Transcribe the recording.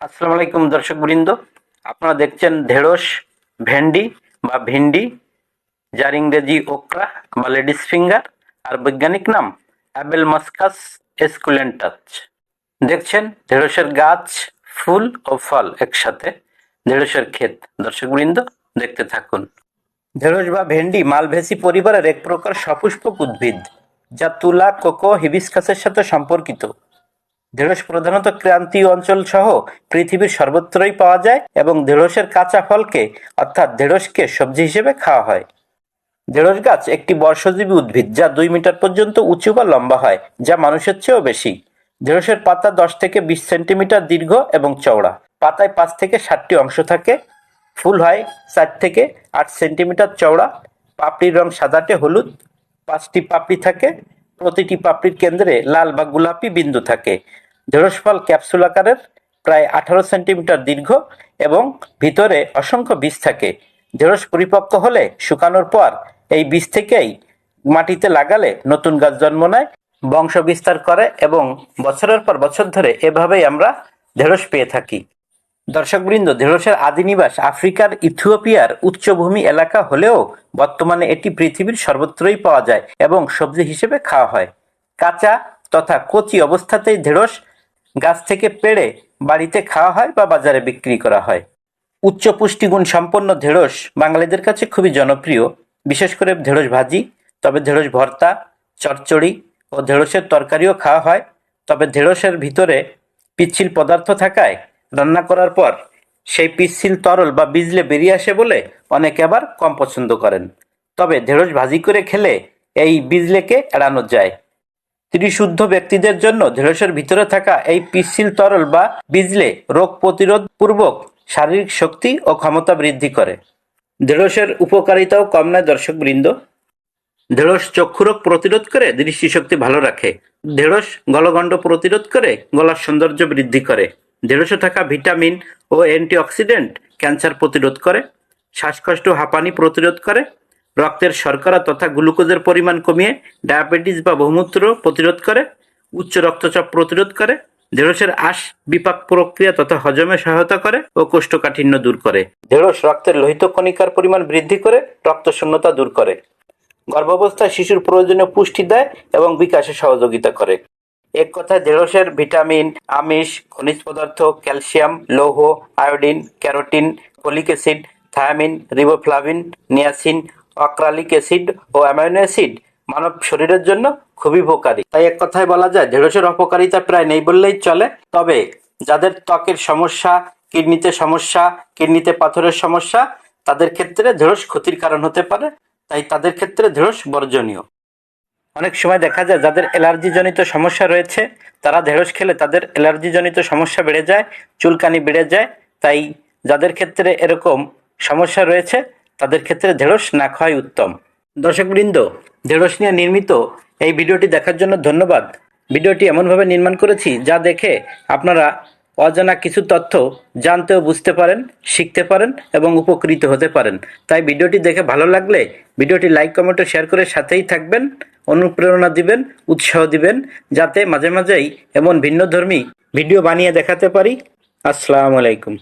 আসসালামু আলাইকুম দর্শক বৃন্দ আপনারা দেখছেন ঢেঁড়স, ভেন্ডি বা ভিন্ডি, যার ইংরেজি ওকরা বা লেডিস ফিঙ্গার আর বৈজ্ঞানিক নাম অ্যাবেল মাস্কাস এসকুলেন্টাচ দেখছেন ঢেঁড়সের গাছ, ফুল ও ফল একসাথে ঢেঁড়সের ক্ষেত। দর্শক বৃন্দ দেখতে থাকুন। ঢেঁড়স বা ভেন্ডি মালভেসি পরিবারের এক প্রকার সপুষ্পক উদ্ভিদ, যা তুলা, কোকো, হিবিস্কাসের সাথে সম্পর্কিত। ঢেঁড়স প্রধানত ক্রান্তীয় অঞ্চল সহ পৃথিবীর সর্বত্রই পাওয়া যায় এবং ঢেঁড়সের কাঁচা ফলকে, অর্থাৎ ঢেঁড়সকে সবজি হিসেবে খাওয়া হয়। ঢেঁড়স গাছ একটি বর্ষজীবী উদ্ভিদ যা দুই মিটার পর্যন্ত উঁচু বা লম্বা হয়, যা মানুষের চেয়েও বেশি। ঢেঁড়সের পাতা দশ থেকে বিশ সেন্টিমিটার দীর্ঘ এবং চওড়া। পাতায় পাঁচ থেকে ষাটটি অংশ থাকে। ফুল হয় চার থেকে আট সেন্টিমিটার চওড়া। পাপড়ির রং সাদাটে হলুদ। পাঁচটি পাপড়ি থাকে। প্রতিটি পাপড়ির কেন্দ্রে লাল বা গোলাপি বিন্দু থাকে। ঢেঁড়স ফল ক্যাপসুল আকারের প্রায় আঠারো সেন্টিমিটার দীর্ঘ এবং ভিতরে অসংখ্য বীজ থাকে। ঢেঁড়স পরিপক্ক হলে শুকানোর পর এই বীজ থেকেই মাটিতে লাগালে নতুন গাছ জন্ম নেয়, বংশ বিস্তার করে এবং বছরের পর বছর ধরে এভাবেই আমরা ঢেঁড়স পেয়ে থাকি। দর্শকবৃন্দ ঢেঁড়সের আদি নিবাস আফ্রিকার ইথিওপিয়ার উচ্চভূমি এলাকা হলেও বর্তমানে এটি পৃথিবীর সর্বত্রই পাওয়া যায় এবং সবজি হিসেবে খাওয়া হয়। কাঁচা তথা কচি অবস্থাতেই ঢেঁড়স গাছ থেকে পেড়ে বাড়িতে খাওয়া হয় বা বাজারে বিক্রি করা হয়। উচ্চ পুষ্টিগুণ সম্পন্ন ঢেঁড়স বাঙালিদের কাছে খুবই জনপ্রিয়। বিশেষ করে ঢেঁড়স ভাজি, তবে ঢেঁড়স ভর্তা, চচ্চড়ি ও ঢেঁড়সের তরকারিও খাওয়া হয়। তবে ঢেঁড়সের ভিতরে পিচ্ছিল পদার্থ থাকায় রান্না করার পর সেই পিচ্ছিল তরল বা বিজলে বেরিয়ে আসে বলে অনেকে আবার কম পছন্দ করেন। তবে ঢেঁড়স ভাজি করে খেলে এই বিজলেকে এড়ানো যায়। ত্রিশুদ্ধ ব্যক্তিদের জন্য ঢেঁড়সের ভিতরে থাকা এই পিচ্ছিল তরল বা বিজলে রোগ প্রতিরোধ পূর্বক শারীরিক শক্তি ও ক্ষমতা বৃদ্ধি করে। ঢেঁড়সের উপকারিতাও কম নয়, দর্শকবৃন্দ। ঢেঁড়স চক্ষুরোগ প্রতিরোধ করে দৃষ্টিশক্তি ভালো রাখে। ঢেঁড়স গলগণ্ড প্রতিরোধ করে গলার সৌন্দর্য বৃদ্ধি করে। ঢেঁড়সে থাকা ভিটামিন ও অ্যান্টিঅক্সিডেন্ট ক্যান্সার প্রতিরোধ করে। শ্বাসকষ্ট, হাঁপানি প্রতিরোধ করে। রক্তের শর্করা তথা গ্লুকোজের পরিমাণ কমিয়ে ডায়াবেটিস বা বহুমূত্র প্রতিরোধ করে, উচ্চ রক্তচাপ প্রতিরোধ করে, ঢেঁড়সের আশ, বিপাক প্রক্রিয়া তথা হজমে সহায়তা করে ও কোষ্ঠকাঠিন্য দূর করে। ঢেঁড়স রক্তের লোহিত কণিকার পরিমাণ বৃদ্ধি করে রক্ত শূন্যতা দূর করে। গর্ভাবস্থায় শিশুর প্রয়োজনীয় পুষ্টি দেয় এবং বিকাশে সহযোগিতা করে। এক কথায় ঢেঁড়সের ভিটামিন, আমিষ, খনিজ পদার্থ, ক্যালসিয়াম, লৌহ, iodine, carotene, folic acid, thiamine, riboflavin, niacin oxalic acid ও অ্যামাইনো অ্যাসিড মানব শরীরের জন্য খুবই উপকারী। তাই এক কথায় বলা যায়, ঢেঁড়সের অপকারিতা প্রায় নেই বললেই চলে। তবে যাদের ত্বকের সমস্যা, কিডনিতে সমস্যা, কিডনিতে পাথরের সমস্যা, তাদের ক্ষেত্রে ঢেঁড়স ক্ষতির কারণ হতে পারে। তাই তাদের ক্ষেত্রে ঢেঁড়স বর্জনীয়। অনেক সময় দেখা যায়, যাদের অ্যালার্জিজনিত সমস্যা রয়েছে, তারা ঢেঁড়স খেলে তাদের অ্যালার্জিজনিত সমস্যা বেড়ে যায়, চুলকানি বেড়ে যায়। তাই যাদের ক্ষেত্রে এরকম সমস্যা রয়েছে তাদের ক্ষেত্রে ঢেঁড়স না খাওয়াই উত্তম। দর্শকবৃন্দ, ঢেঁড়স নিয়ে নির্মিত এই ভিডিওটি দেখার জন্য ধন্যবাদ। ভিডিওটি এমনভাবে নির্মাণ করেছি যা দেখে আপনারা অজানা কিছু তথ্য জানতে ও বুঝতে পারেন, শিখতে পারেন এবং উপকৃত হতে পারেন। তাই ভিডিওটি দেখে ভালো লাগলে ভিডিওটি লাইক, কমেন্ট ও শেয়ার করে সাথেই থাকবেন, অনুপ্রেরণা দিবেন, উৎসাহ দিবেন, যাতে মাঝে মাঝেই এমন ভিন্নধর্মী ভিডিও বানিয়ে দেখাতে পারি। আসসালামু আলাইকুম।